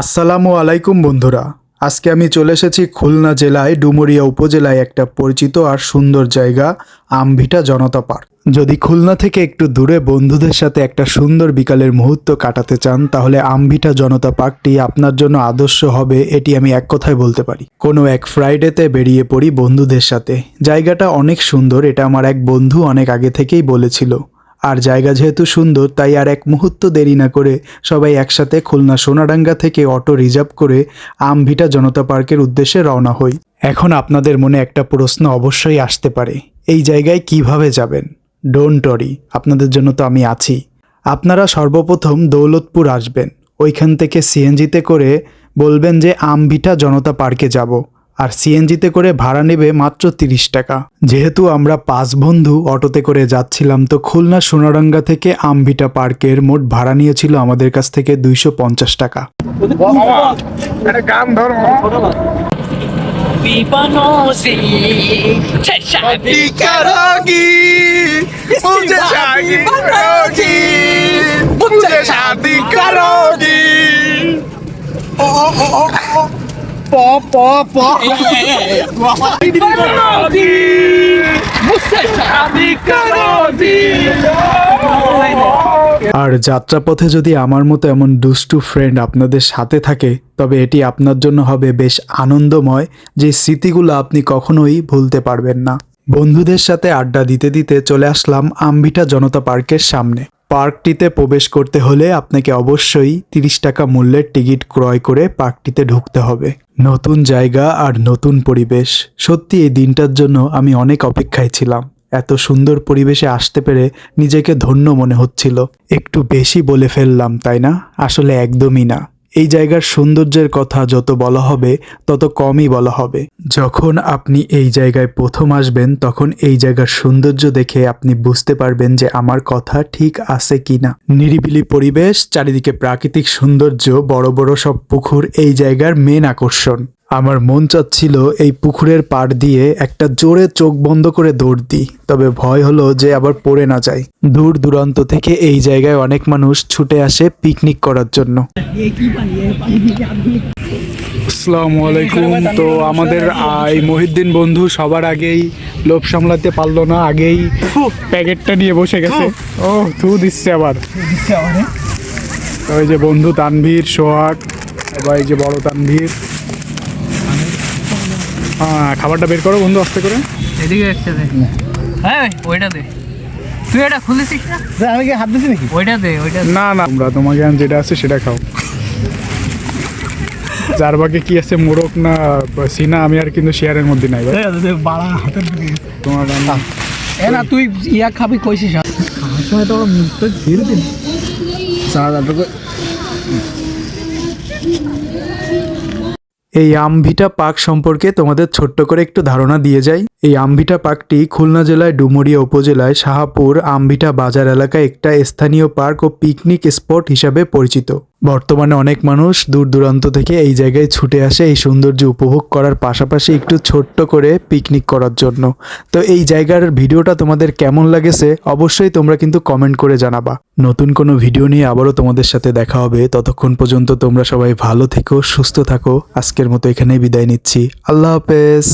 আসসালামু আলাইকুম বন্ধুরা। আজকে আমি চলে এসেছি খুলনা জেলায়, ডুমুরিয়া উপজেলায় একটা পরিচিত আর সুন্দর জায়গা, আমভিটা জনতা পার্ক। যদি খুলনা থেকে একটু দূরে বন্ধুদের সাথে একটা সুন্দর বিকালের মুহূর্ত কাটাতে চান, তাহলে আমভিটা জনতা পার্কটি আপনার জন্য আদর্শ হবে, এটি আমি এক কথায় বলতে পারি। কোনো এক ফ্রাইডেতে বেরিয়ে পড়ি বন্ধুদের সাথে। জায়গাটা অনেক সুন্দর, এটা আমার এক বন্ধু অনেক আগে থেকেই বলেছিল। আর জায়গা যেহেতু সুন্দর, তাই আর এক মুহূর্ত দেরি না করে সবাই একসাথে খুলনা সোনাডাঙ্গা থেকে অটো রিজার্ভ করে আমভিটা জনতা পার্কের উদ্দেশ্যে রওনা হই। এখন আপনাদের মনে একটা প্রশ্ন অবশ্যই আসতে পারে, এই জায়গায় কীভাবে যাবেন? ডোন্ট অরি আপনাদের জন্য তো আমি আছি। আপনারা সর্বপ্রথম দৌলতপুর আসবেন, ওইখান থেকে সিএনজিতে করে বলবেন যে আমভিটা জনতা পার্কে যাব। আর সিএনজিতে করে ভাড়া নেবে মাত্র তিরিশ টাকা। যেহেতু আমরা পাঁচ বন্ধু অটোতে করে যাচ্ছিলাম তো খুলনা সোনারঙ্গা থেকে আমভিটা পার্কের মোট ভাড়া নিয়েছিল আমাদের কাছ থেকে দুইশো পঞ্চাশ টাকা। ও প প প আর যাত্রাপথে যদি আমার মতো এমন দুষ্টু ফ্রেন্ড আপনাদের সাথে থাকে, তবে এটি আপনার জন্য হবে বেশ আনন্দময় যে স্মৃতিগুলো আপনি কখনোই ভুলতে পারবেন না। বন্ধুদের সাথে আড্ডা দিতে দিতে চলে আসলাম আম্বিটা জনতা পার্কের সামনে। পার্কটিতে প্রবেশ করতে হলে আপনাকে অবশ্যই তিরিশ টাকা মূল্যের টিকিট ক্রয় করে পার্কটিতে ঢুকতে হবে। নতুন জায়গা আর নতুন পরিবেশ। সত্যি এই দিনটার জন্য আমি অনেক অপেক্ষায় ছিলাম। এত সুন্দর পরিবেশে আসতে পেরে নিজেকে ধন্য মনে হচ্ছিল। একটু বেশি বলে ফেললাম, তাই না? আসলে একদমই না। এই জায়গার সৌন্দর্যের কথা যত বলা হবে, তত কমই বলা হবে। যখন আপনি এই জায়গায় প্রথম আসবেন, তখন এই জায়গার সৌন্দর্য দেখে আপনি বুঝতে পারবেন যে আমার কথা ঠিক আছে কি না নিরিবিলি পরিবেশ, চারিদিকে প্রাকৃতিক সৌন্দর্য, বড় বড় সব পুকুর, এই জায়গার মেন আকর্ষণ। আমার মন চাচ্ছিল এই পুকুরের পাড় দিয়ে একটা জোরে চোখ বন্ধ করে দৌড় দিই, তবে ভয় হলো যে আবার পড়ে না যায় দূর দূরান্ত থেকে এই জায়গায় অনেক মানুষ ছুটে আসে পিকনিক করার জন্য। আসসালামু আলাইকুম। তো আমাদের এই মহিউদ্দিন বন্ধু সবার আগেই লোভ সামলাতে পারল না, আগেই প্যাকেটটা নিয়ে বসে গেছে। ও, থু দিচ্ছে আবার। এই যে বন্ধু তানভীর, সোহাগ এবার এই যে বড় তানভীর। খাবারটা বের করো বন্ধু আস্তে করে। এদিকে একটা দে। হ্যাঁ ওইটা দে। তুই এটা খুলেছিস না? আমি কি হাত দিছি নাকি? ওইটা দে ওইটা না না তোমরা তোমাকে এখন যেটা আছে সেটা খাও। যার ভাগে কি আছে মোরগ না সিনা আমি আর কিন্তু শেয়ারের মধ্যে নাই ভাই। বাড়া হাতের দিকে। তোমার রান্না। এ না তুই ইয়া খাবি কইছিস আমার সময় তো তো ধীরে দিন হাজার টাকা এই আমভিটা পাক সম্পর্কে তোমাদের ছোট্ট করে একটু ধারণা দিয়ে যাই। এই আমভিটা পার্কটি খুলনা জেলায় ডুমুরিয়া উপজেলায় শাহাপুর আমভিটা বাজার এলাকায় একটা স্থানীয় পার্ক ও পিকনিক স্পট হিসাবে পরিচিত। বর্তমানে অনেক মানুষ দূর দূরান্ত থেকে এই জায়গায় ছুটে আসে এই সৌন্দর্য উপভোগ করার পাশাপাশি একটু ছোট্ট করে পিকনিক করার জন্য। তো এই জায়গার ভিডিওটা তোমাদের কেমন লাগেছে অবশ্যই তোমরা কিন্তু কমেন্ট করে জানাবা। নতুন কোনো ভিডিও নিয়ে আবারও তোমাদের সাথে দেখা হবে। ততক্ষণ পর্যন্ত তোমরা সবাই ভালো থেকো, সুস্থ থাকো। আজকের মতো এখানেই বিদায় নিচ্ছি। আল্লাহ হাফেজ।